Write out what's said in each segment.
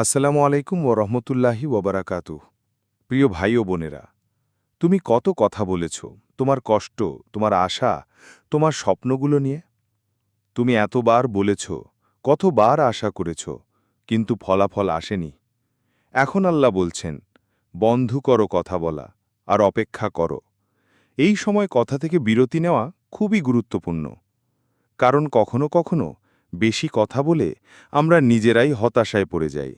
আসসালামু আলাইকুম ও রহমতুল্লাহি ওবরাকাতু প্রিয় ভাই ও বোনেরা, তুমি কত কথা বলেছ, তোমার কষ্ট, তোমার আশা, তোমার স্বপ্নগুলো নিয়ে? তুমি এতবার বলেছ, কতবার আশা করেছ, কিন্তু ফলাফল আসেনি। এখন আল্লাহ বলছেন, বন্ধ করো কথা বলা আর অপেক্ষা করো। এই সময় কথা থেকে বিরতি নেওয়া খুবই গুরুত্বপূর্ণ। কারণ কখনো কখনো বেশি কথা বলে আমরা নিজেরাই হতাশায় পড়ে যাই।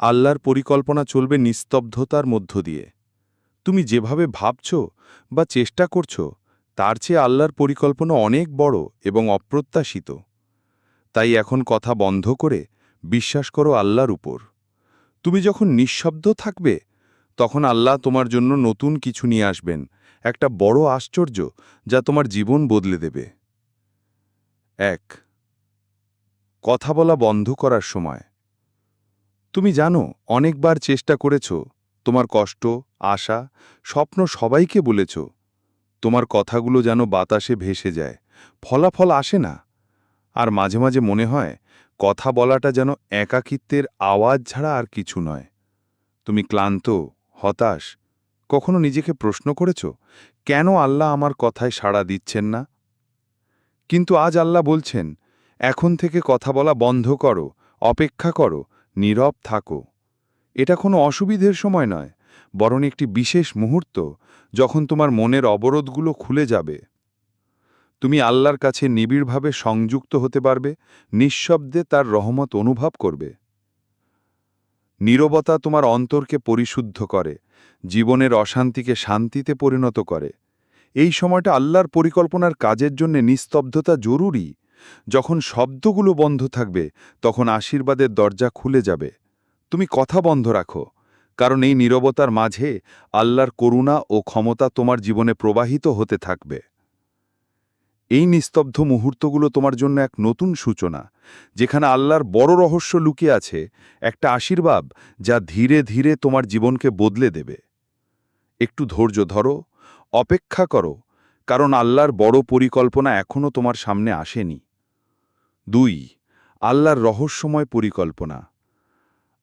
আল্লাহর পরিকল্পনা চলবে নিস্তব্ধতার মধ্য দিয়ে। তুমি যেভাবে ভাবছ বা চেষ্টা করছ, তার চেয়ে আল্লাহর পরিকল্পনা অনেক বড় এবং অপ্রত্যাশিত। তাই এখন কথা বন্ধ করে বিশ্বাস করো আল্লাহর উপর। তুমি যখন নিঃশব্দ থাকবে, তখন আল্লাহ তোমার জন্য নতুন কিছু নিয়ে আসবেন, একটা বড় আশ্চর্য যা তোমার জীবন বদলে দেবে। এক, কথা বলা বন্ধ করার সময়। তুমি জানো, অনেকবার চেষ্টা করেছ, তোমার কষ্ট, আশা, স্বপ্ন সবাইকে বলেছ। তোমার কথাগুলো যেন বাতাসে ভেসে যায়, ফলাফল আসে না। আর মাঝে মাঝে মনে হয়, কথা বলাটা যেন একাকিত্বের আওয়াজ ছাড়া আর কিছু নয়। তুমি ক্লান্ত, হতাশ, কখনো নিজেকে প্রশ্ন করেছ, কেন আল্লাহ আমার কথায় সাড়া দিচ্ছেন না? কিন্তু আজ আল্লাহ বলছেন, এখন থেকে কথা বলা বন্ধ করো, অপেক্ষা করো নীরব থাকো। এটা কোনো অসুবিধের সময় নয়, বরং একটি বিশেষ মুহূর্ত যখন তোমার মনের অবরোধগুলো খুলে যাবে। তুমি আল্লাহর কাছে নিবিড়ভাবে সংযুক্ত হতে পারবে, নিঃশব্দে তার রহমত অনুভব করবে। নীরবতা তোমার অন্তরকে পরিশুদ্ধ করে, জীবনের অশান্তিকে শান্তিতে পরিণত করে। এই সময়টা আল্লাহর পরিকল্পনার কাজের জন্য নিস্তব্ধতা জরুরি। যখন শব্দগুলো বন্ধ থাকবে, তখন আশীর্বাদের দরজা খুলে যাবে। তুমি কথা বন্ধ রাখো, কারণ এই নীরবতার মাঝে আল্লাহর করুণা ও ক্ষমতা তোমার জীবনে প্রবাহিত হতে থাকবে। এই নিস্তব্ধ মুহূর্তগুলো তোমার জন্য এক নতুন সূচনা, যেখানে আল্লাহর বড় রহস্য লুকিয়ে আছে, একটা আশীর্বাদ যা ধীরে ধীরে তোমার জীবনকে বদলে দেবে। একটু ধৈর্য ধরো, অপেক্ষা করো, কারণ আল্লাহর বড় পরিকল্পনা এখনও তোমার সামনে আসেনি। দুই, আল্লাহর রহস্যময় পরিকল্পনা।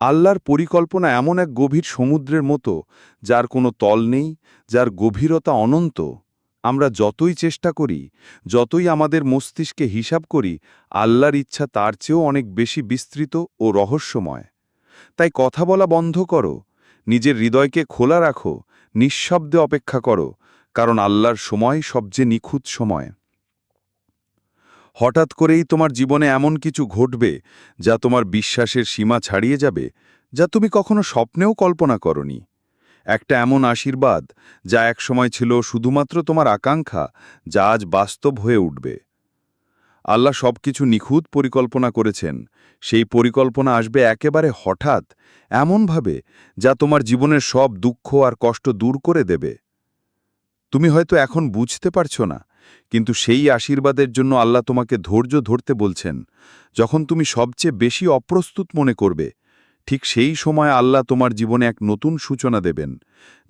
আল্লাহর পরিকল্পনা এমন এক গভীর সমুদ্রের মতো, যার কোনো তল নেই, যার গভীরতা অনন্ত। আমরা যতই চেষ্টা করি, যতই আমাদের মস্তিষ্কে হিসাব করি, আল্লাহর ইচ্ছা তার চেয়েও অনেক বেশি বিস্তৃত ও রহস্যময়। তাই কথা বলা বন্ধ করো, নিজের হৃদয়কে খোলা রাখো, নিঃশব্দে অপেক্ষা করো, কারণ আল্লাহর সময় সবচেয়ে নিখুঁত সময়। হঠাৎ করেই তোমার জীবনে এমন কিছু ঘটবে যা তোমার বিশ্বাসের সীমা ছাড়িয়ে যাবে, যা তুমি কখনো স্বপ্নেও কল্পনা করনি। একটা এমন আশীর্বাদ যা একসময় ছিল শুধুমাত্র তোমার আকাঙ্ক্ষা, যা আজ বাস্তব হয়ে উঠবে। আল্লাহ সব কিছু নিখুঁত পরিকল্পনা করেছেন। সেই পরিকল্পনা আসবে একেবারে হঠাৎ, এমনভাবে যা তোমার জীবনের সব দুঃখ আর কষ্ট দূর করে দেবে। তুমি হয়তো এখন বুঝতে পারছ না কিন্তু সেই আশীর্বাদের জন্য আল্লাহ তোমাকে ধৈর্য ধরতে বলছেন, যখন তুমি সবচেয়ে বেশি অপ্রস্তুত মনে করবে, ঠিক সেই সময় আল্লাহ তোমার জীবনে এক নতুন সূচনা দেবেন,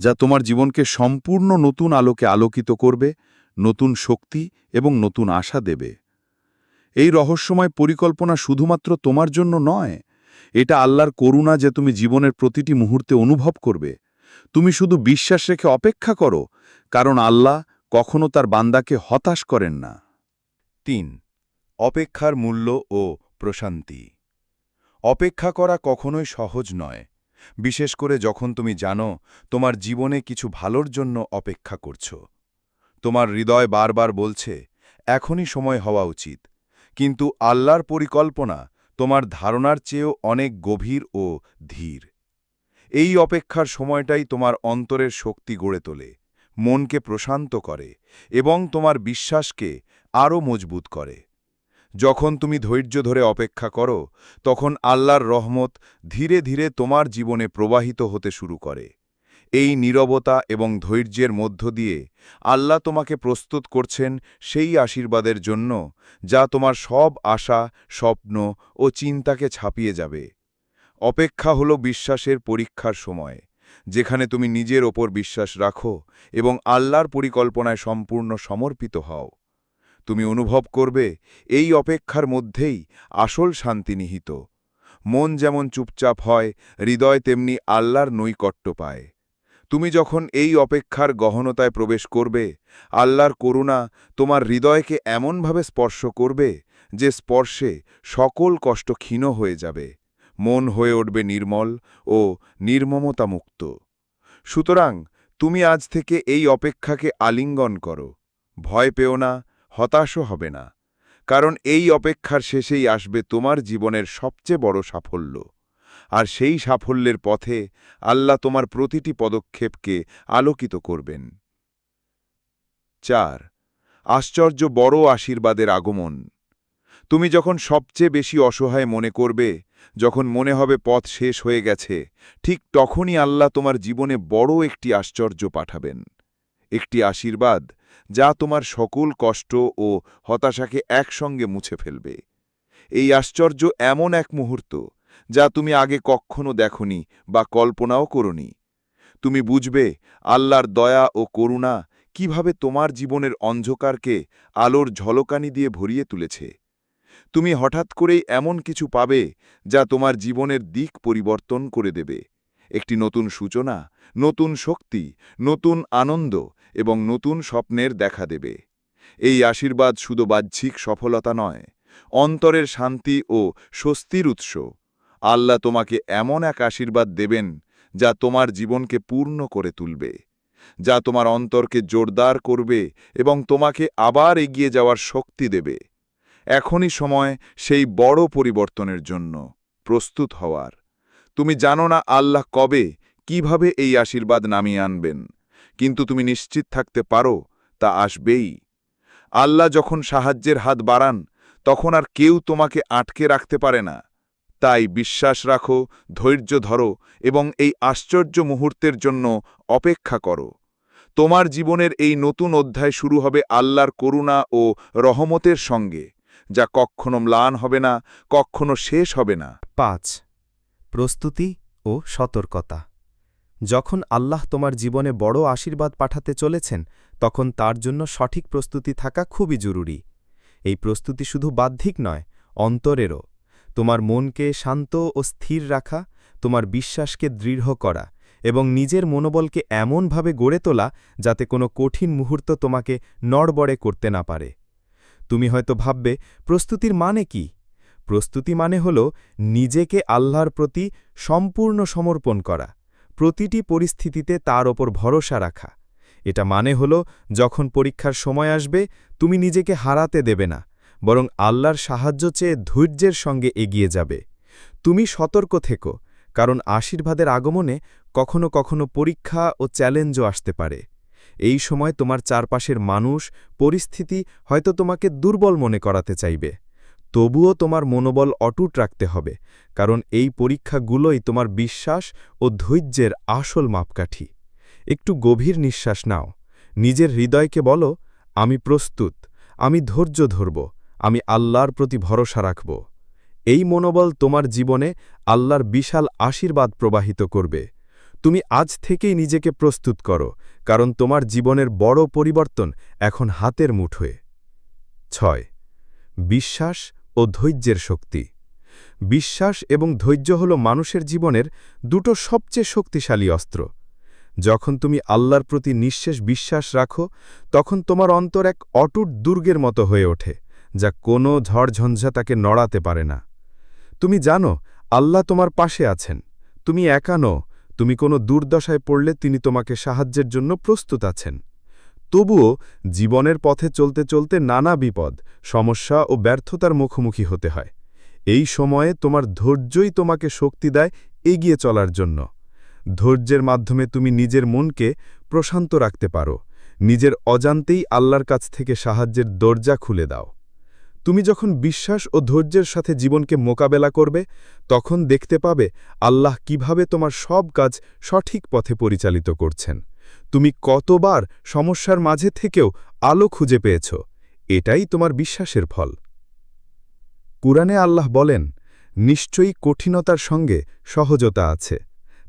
যা তোমার জীবনকে সম্পূর্ণ নতুন আলোকে আলোকিত করবে, নতুন শক্তি এবং নতুন আশা দেবে। এই রহস্যময় পরিকল্পনা শুধুমাত্র তোমার জন্য নয়, এটা আল্লাহর করুণা যে তুমি জীবনের প্রতিটি মুহূর্তে অনুভব করবে। তুমি শুধু বিশ্বাস রেখে অপেক্ষা করো, কারণ আল্লাহ কখনো তার বান্দাকে হতাশ করেন না। তিন, অপেক্ষার মূল্য ও প্রশান্তি। অপেক্ষা করা কখনোই সহজ নয়, বিশেষ করে যখন তুমি জানো তোমার জীবনে কিছু ভালোর জন্য অপেক্ষা করছ। তোমার হৃদয় বারবার বলছে, এখনই সময় হওয়া উচিত। কিন্তু আল্লাহর পরিকল্পনা তোমার ধারণার চেয়েও অনেক গভীর ও ধীর। এই অপেক্ষার সময়টাই তোমার অন্তরের শক্তি গড়ে তোলে। মনকে প্রশান্ত করে এবং তোমার বিশ্বাসকে আরও মজবুত করে। যখন তুমি ধৈর্য ধরে অপেক্ষা করো, তখন আল্লাহর রহমত ধীরে ধীরে তোমার জীবনে প্রবাহিত হতে শুরু করে। এই নীরবতা এবং ধৈর্যের মধ্য দিয়ে আল্লাহ তোমাকে প্রস্তুত করছেন সেই আশীর্বাদের জন্য, যা তোমার সব আশা, স্বপ্ন ও চিন্তাকে ছাপিয়ে যাবে। অপেক্ষা হল বিশ্বাসের পরীক্ষার সময়। যেখানে তুমি নিজের ওপর বিশ্বাস রাখো এবং আল্লাহর পরিকল্পনায় সম্পূর্ণ সমর্পিত হও। তুমি অনুভব করবে, এই অপেক্ষার মধ্যেই আসল শান্তি নিহিত। মন যেমন চুপচাপ হয়, হৃদয় তেমনি আল্লাহর নৈকট্য পায়। তুমি যখন এই অপেক্ষার গহনতায় প্রবেশ করবে, আল্লাহর করুণা তোমার হৃদয়কে এমনভাবে স্পর্শ করবে যে স্পর্শে সকল কষ্ট ক্ষীণ হয়ে যাবে। মন হয়ে উঠবে নির্মল ও নির্মমতামুক্ত। সুতরাং তুমি আজ থেকে এই অপেক্ষাকে আলিঙ্গন করো। ভয় পেও না, হতাশও হবে না। কারণ এই অপেক্ষার শেষেই আসবে তোমার জীবনের সবচেয়ে বড় সাফল্য। আর সেই সাফল্যের পথে আল্লাহ তোমার প্রতিটি পদক্ষেপকে আলোকিত করবেন। চার, আশ্চর্য বড় আশীর্বাদের আগমন। তুমি যখন সবচেয়ে বেশি অসহায় মনে করবে যখন মনে হবে পথ শেষ হয়ে গেছে, ঠিক তখনই আল্লাহ তোমার জীবনে বড় একটি আশ্চর্য পাঠাবেন। একটি আশীর্বাদ যা তোমার সকল কষ্ট ও হতাশাকে একসঙ্গে মুছে ফেলবে। এই আশ্চর্য এমন এক মুহূর্ত যা তুমি আগে কখনো দেখনি বা কল্পনাও করনি। তুমি বুঝবে আল্লাহর দয়া ও করুণা কীভাবে তোমার জীবনের অন্ধকারকে আলোর ঝলকানি দিয়ে ভরিয়ে তুলেছে। তুমি হঠাৎ করেই এমন কিছু পাবে যা তোমার জীবনের দিক পরিবর্তন করে দেবে। একটি নতুন সূচনা, নতুন শক্তি, নতুন আনন্দ এবং নতুন স্বপ্নের দেখা দেবে। এই আশীর্বাদ শুধু বাহ্যিক সফলতা নয়, অন্তরের শান্তি ও স্বস্তির উৎস। আল্লাহ তোমাকে এমন এক আশীর্বাদ দেবেন যা তোমার জীবনকে পূর্ণ করে তুলবে, যা তোমার অন্তরকে জোরদার করবে এবং তোমাকে আবার এগিয়ে যাওয়ার শক্তি দেবে। এখনই সময় সেই বড় পরিবর্তনের জন্য প্রস্তুত হওয়ার। তুমি জানো না আল্লাহ কবে কীভাবে এই আশীর্বাদ নামিয়ে আনবেন, কিন্তু তুমি নিশ্চিত থাকতে পারো তা আসবেই। আল্লাহ যখন সাহায্যের হাত বাড়ান, তখন আর কেউ তোমাকে আটকে রাখতে পারে না। তাই বিশ্বাস রাখো, ধৈর্য ধরো এবং এই আশ্চর্য মুহূর্তের জন্য অপেক্ষা করো। তোমার জীবনের এই নতুন অধ্যায় শুরু হবে আল্লাহর করুণা ও রহমতের সঙ্গে। যা কখনো ম্লান হবে না, কখনো শেষ হবে না। পাঁচ, প্রস্তুতি ও সতর্কতা। যখন আল্লাহ তোমার জীবনে বড় আশীর্বাদ পাঠাতে চলেছেন, তখন তার জন্য সঠিক প্রস্তুতি থাকা খুবই জরুরি। এই প্রস্তুতি শুধু বাহ্যিক নয়, অন্তরেরও। তোমার মনকে শান্ত ও স্থির রাখা, তোমার বিশ্বাসকে দৃঢ় করা এবং নিজের মনোবলকে এমনভাবে গড়ে তোলা যাতে কোনো কঠিন মুহূর্ত তোমাকে নড়বড়ে করতে না পারে। তুমি হয়তো ভাববে, প্রস্তুতির মানে কি? প্রস্তুতি মানে হল নিজেকে আল্লাহর প্রতি সম্পূর্ণ সমর্পণ করা, প্রতিটি পরিস্থিতিতে তার ওপর ভরসা রাখা। এটা মানে হল যখন পরীক্ষার সময় আসবে, তুমি নিজেকে হারাতে দেবে না, বরং আল্লাহর সাহায্য চেয়ে ধৈর্যের সঙ্গে এগিয়ে যাবে। তুমি সতর্ক থেকো, কারণ আশীর্বাদের আগমনে কখনো কখনো পরীক্ষা ও চ্যালেঞ্জও আসতে পারে। এই সময় তোমার চারপাশের মানুষ, পরিস্থিতি হয়তো তোমাকে দুর্বল মনে করাতে চাইবে। তবুও তোমার মনোবল অটুট রাখতে হবে, কারণ এই পরীক্ষাগুলোই তোমার বিশ্বাস ও ধৈর্যের আসল মাপকাঠি। একটু গভীর নিঃশ্বাস নাও। নিজের হৃদয়কে বলো, আমি প্রস্তুত, আমি ধৈর্য ধরব, আমি আল্লাহর প্রতি ভরসা রাখব। এই মনোবল তোমার জীবনে আল্লাহর বিশাল আশীর্বাদ প্রবাহিত করবে। তুমি আজ থেকেই নিজেকে প্রস্তুত করো, কারণ তোমার জীবনের বড় পরিবর্তন এখন হাতের মুঠোয় ছয়, বিশ্বাস ও ধৈর্যের শক্তি। বিশ্বাস এবং ধৈর্য হল মানুষের জীবনের দুটো সবচেয়ে শক্তিশালী অস্ত্র। যখন তুমি আল্লাহর প্রতি নিঃশেষ বিশ্বাস রাখো, তখন তোমার অন্তর এক অটুট দুর্গের মতো হয়ে ওঠে, যা কোনো ঝড়ঝঞ্ঝা তাকে নড়াতে পারে না। তুমি জানো, আল্লাহ তোমার পাশে আছেন। তুমি একা নও তুমি কোনো দুর্দশায় পড়লে তিনি তোমাকে সাহায্যের জন্য প্রস্তুত আছেন। তবুও জীবনের পথে চলতে চলতে নানা বিপদ, সমস্যা ও ব্যর্থতার মুখোমুখি হতে হয়। এই সময়ে তোমার ধৈর্যই তোমাকে শক্তি দেয় এগিয়ে চলার জন্য। ধৈর্যের মাধ্যমে তুমি নিজের মনকে প্রশান্ত রাখতে পারো। নিজের অজান্তেই আল্লাহর কাছ থেকে সাহায্যের দরজা খুলে দাও। তুমি যখন বিশ্বাস ও ধৈর্যের সাথে জীবনকে মোকাবেলা করবে, তখন দেখতে পাবে আল্লাহ কীভাবে তোমার সব কাজ সঠিক পথে পরিচালিত করছেন। তুমি কতবার সমস্যার মাঝে থেকেও আলো খুঁজে পেয়েছ, এটাই তোমার বিশ্বাসের ফল। কুরআনে আল্লাহ বলেন, নিশ্চয়ই কঠিনতার সঙ্গে সহজতা আছে,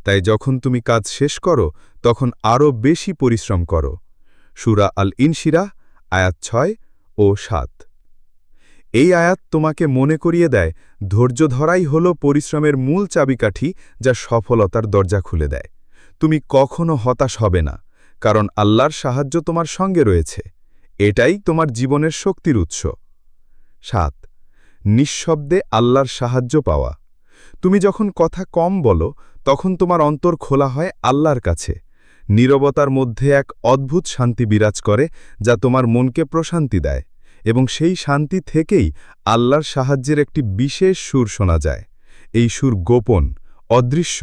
তাই যখন তুমি কাজ শেষ করো, তখন আরও বেশি পরিশ্রম করো। সুরা আল ইনশিরা আয়াত ছয় ও সাত। এই আয়াত তোমাকে মনে করিয়ে দেয়, ধৈর্য ধরাই হল পরিশ্রমের মূল চাবিকাঠি যা সফলতার দরজা খুলে দেয়। তুমি কখনো হতাশ হবে না, কারণ আল্লাহর সাহায্য তোমার সঙ্গে রয়েছে। এটাই তোমার জীবনের শক্তির উৎস। সাত, নিঃশব্দে আল্লাহর সাহায্য পাওয়া। তুমি যখন কথা কম বলো, তখন তোমার অন্তর খোলা হয় আল্লাহর কাছে। নীরবতার মধ্যে এক অদ্ভুত শান্তি বিরাজ করে, যা তোমার মনকে প্রশান্তি দেয়। এবং সেই শান্তি থেকেই আল্লাহর সাহায্যের একটি বিশেষ সুর শোনা যায়। এই সুর গোপন, অদৃশ্য,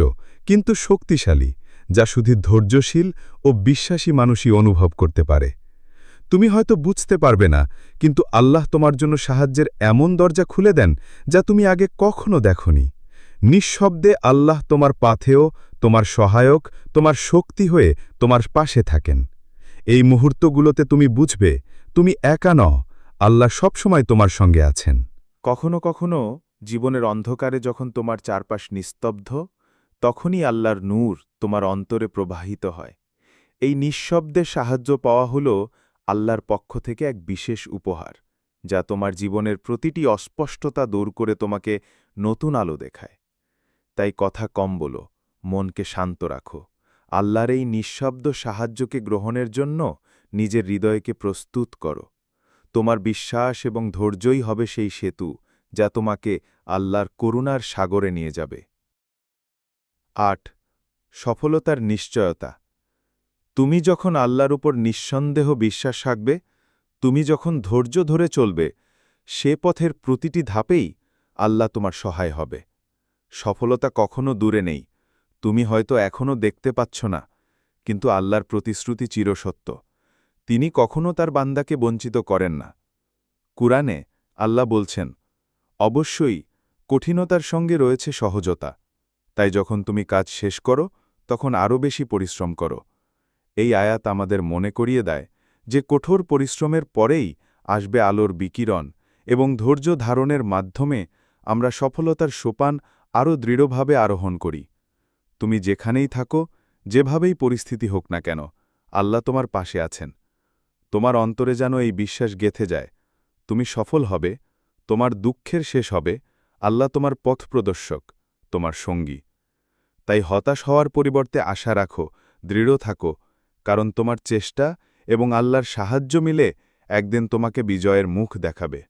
কিন্তু শক্তিশালী, যা শুধু ধৈর্যশীল ও বিশ্বাসী মানুষই অনুভব করতে পারে। তুমি হয়তো বুঝতে পারবে না, কিন্তু আল্লাহ তোমার জন্য সাহায্যের এমন দরজা খুলে দেন যা তুমি আগে কখনো দেখনি। নিঃশব্দে আল্লাহ তোমার পাথেও তোমার সহায়ক, তোমার শক্তি হয়ে তোমার পাশে থাকেন। এই মুহূর্তগুলোতে তুমি বুঝবে, তুমি একা ন আল্লাহ সবসময় তোমার সঙ্গে আছেন। কখনো কখনো জীবনের অন্ধকারে যখন তোমার চারপাশ নিস্তব্ধ, তখনই আল্লাহর নূর তোমার অন্তরে প্রবাহিত হয়। এই নিঃশব্দে সাহায্য পাওয়া হল আল্লাহর পক্ষ থেকে এক বিশেষ উপহার, যা তোমার জীবনের প্রতিটি অস্পষ্টতা দূর করে তোমাকে নতুন আলো দেখায়। তাই কথা কম বলো, মনকে শান্ত রাখো। আল্লাহর এই নিঃশব্দ সাহায্যকে গ্রহণের জন্য নিজের হৃদয়কে প্রস্তুত করো। তোমার বিশ্বাস এবং ধৈর্যই হবে সেই সেতু, যা তোমাকে আল্লাহর করুণার সাগরে নিয়ে যাবে। আট, সফলতার নিশ্চয়তা। তুমি যখন আল্লাহর উপর নিঃসন্দেহ বিশ্বাস রাখবে, তুমি যখন ধৈর্য ধরে চলবে, সে পথের প্রতিটি ধাপেই আল্লাহ তোমার সহায় হবে। সফলতা কখনো দূরে নেই, তুমি হয়তো এখনও দেখতে পাচ্ছ না, কিন্তু আল্লাহর প্রতিশ্রুতি চিরসত্য। তিনি কখনও তার বান্দাকে বঞ্চিত করেন না। কুরআনে আল্লাহ বলছেন, অবশ্যই কঠিনতার সঙ্গে রয়েছে সহজতা। তাই যখন তুমি কাজ শেষ করো, তখন আরও বেশি পরিশ্রম করো। এই আয়াত আমাদের মনে করিয়ে দেয় যে কঠোর পরিশ্রমের পরেই আসবে আলোর বিকিরণ এবং ধৈর্য ধারণের মাধ্যমে আমরা সফলতার সোপান আরও দৃঢ়ভাবে আরোহণ করি। তুমি যেখানেই থাকো, যেভাবেই পরিস্থিতি হোক না কেন, আল্লাহ তোমার পাশে আছেন। তোমার অন্তরে যেন এই বিশ্বাস গেথে যায়। তুমি সফল হবে, তোমার দুঃখের শেষ হবে, আল্লাহ তোমার পথ প্রদর্শক, তোমার সঙ্গী। তাই হতাশ হওয়ার পরিবর্তে আশা রাখো, দৃঢ় থাকো, কারণ তোমার চেষ্টা এবং আল্লাহর সাহায্য মিলে একদিন তোমাকে বিজয়ের মুখ দেখাবে।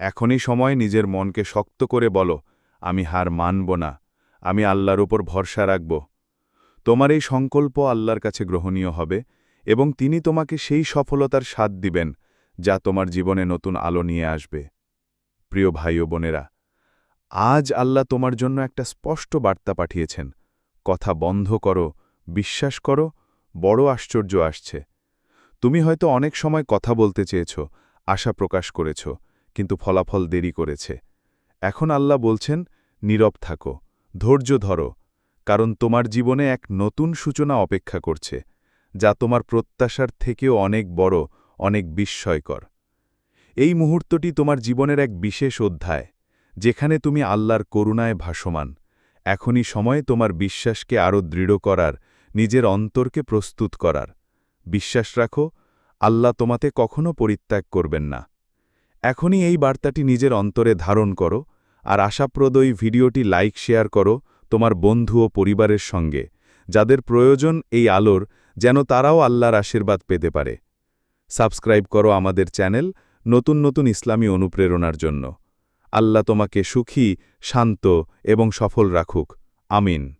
এখনই সময় নিজের মনকে শক্ত করে বলো, আমি হার মানব না, আমি আল্লাহর উপর ভরসা রাখব। তোমার এই সংকল্প আল্লাহর কাছে গ্রহণীয় হবে এবং তিনি তোমাকে সেই সফলতার স্বাদ দিবেন, যা তোমার জীবনে নতুন আলো নিয়ে আসবে। প্রিয় ভাই ও বোনেরা, আজ আল্লাহ তোমার জন্য একটা স্পষ্ট বার্তা পাঠিয়েছেন। কথা বন্ধ করো, বিশ্বাস করো, বড় আশ্চর্য আসছে। তুমি হয়তো অনেক সময় কথা বলতে চেয়েছ, আশা প্রকাশ করেছ, কিন্তু ফলাফল দেরি করেছে। এখন আল্লাহ বলছেন, নীরব থাকো, ধৈর্য ধরো, কারণ তোমার জীবনে এক নতুন সূচনা অপেক্ষা করছে। যা তোমার প্রত্যাশার থেকেও অনেক বড়, অনেক বিস্ময়কর। এই মুহূর্তটি তোমার জীবনের এক বিশেষ অধ্যায়, যেখানে তুমি আল্লাহর করুণায় ভাসমান। এখনই সময় তোমার বিশ্বাসকে আরও দৃঢ় করার, নিজের অন্তরকে প্রস্তুত করার। বিশ্বাস রাখো, আল্লাহ তোমাতে কখনো পরিত্যাগ করবেন না। এখনই এই বার্তাটি নিজের অন্তরে ধারণ করো, আর আশাপ্রদ ভিডিওটি লাইক, শেয়ার করো তোমার বন্ধু ও পরিবারের সঙ্গে, যাদের প্রয়োজন এই আলোর যেন তারাও আল্লাহর আশীর্বাদ পেতে পারে। সাবস্ক্রাইব করো আমাদের চ্যানেল নতুন নতুন ইসলামী অনুপ্রেরণার জন্য। আল্লাহ তোমাকে সুখী, শান্ত এবং সফল রাখুক। আমিন।